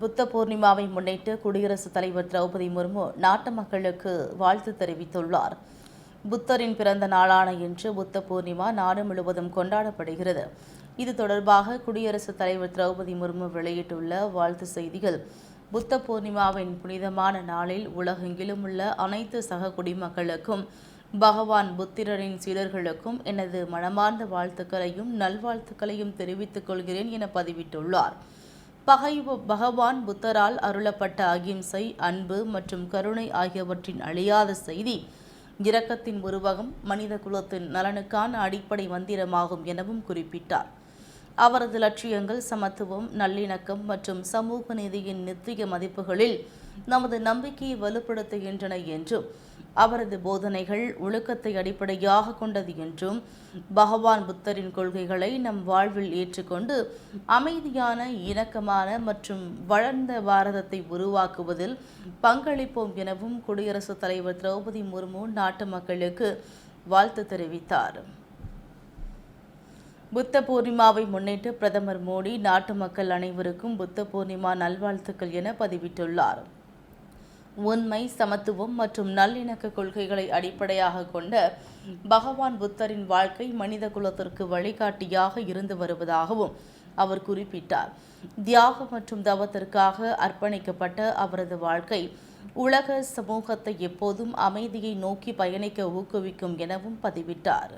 புத்த பூர்ணிமாவை முன்னிட்டு குடியரசுத் தலைவர் திரௌபதி முர்மு நாட்டு மக்களுக்கு வாழ்த்து தெரிவித்துள்ளார். புத்தரின் பிறந்த நாளான இன்று புத்த பூர்ணிமா நாடு முழுவதும் கொண்டாடப்படுகிறது. இது தொடர்பாக குடியரசுத் தலைவர் திரௌபதி முர்மு வெளியிட்டுள்ள வாழ்த்து செய்திகள் புத்த பூர்ணிமாவின் புனிதமான நாளில் உலகெங்கிலும் உள்ள அனைத்து சக குடிமக்களுக்கும் பகவான் புத்திரரின் சீடர்களுக்கும் எனது மனமார்ந்த வாழ்த்துக்களையும் நல்வாழ்த்துக்களையும் தெரிவித்துக் கொள்கிறேன் என பதிவிட்டுள்ளார். பகை பகவான் புத்தரால் அருளப்பட்ட அகிம்சை அன்பு மற்றும் கருணை ஆகியவற்றின் அழியாத செய்தி இரக்கத்தின் உருவகம் மனித குலத்தின் நலனுக்கான அடிப்படை மந்திரமாகும் எனவும் குறிப்பிட்டார். அவரது லட்சியங்கள் சமத்துவம் நல்லிணக்கம் மற்றும் சமூக நீதியின் நித்திய மதிப்புகளில் நமது நம்பிக்கையை வலுப்படுத்துகின்றன என்றும் அவரது போதனைகள் ஒழுக்கத்தை அடிப்படையாக கொண்டது என்றும் பகவான் புத்தரின் கொள்கைகளை நம் வாழ்வில் ஏற்றுக்கொண்டு அமைதியான இணக்கமான மற்றும் வளர்ந்த பாரதத்தை உருவாக்குவதில் பங்களிப்போம் எனவும் குடியரசுத் தலைவர் திரௌபதி முர்மு நாட்டு மக்களுக்கு வாழ்த்து தெரிவித்தார். புத்த பூர்ணிமாவை முன்னிட்டு பிரதமர் மோடி நாட்டு மக்கள் அனைவருக்கும் புத்த பூர்ணிமா நல்வாழ்த்துக்கள் என பதிவிட்டுள்ளார். உண்மை சமத்துவம் மற்றும் நல்லிணக்க கொள்கைகளை அடிப்படையாக கொண்ட பகவான் புத்தரின் வாழ்க்கை மனித குலத்திற்கு வழிகாட்டியாக இருந்து வருவதாகவும் அவர் குறிப்பிட்டார். தியாகம் மற்றும் தவத்திற்காக அர்ப்பணிக்கப்பட்ட அவரது வாழ்க்கை உலக சமூகத்தை எப்போதும் அமைதியை நோக்கி பயணிக்க ஊக்குவிக்கும் எனவும் பதிவிட்டார்.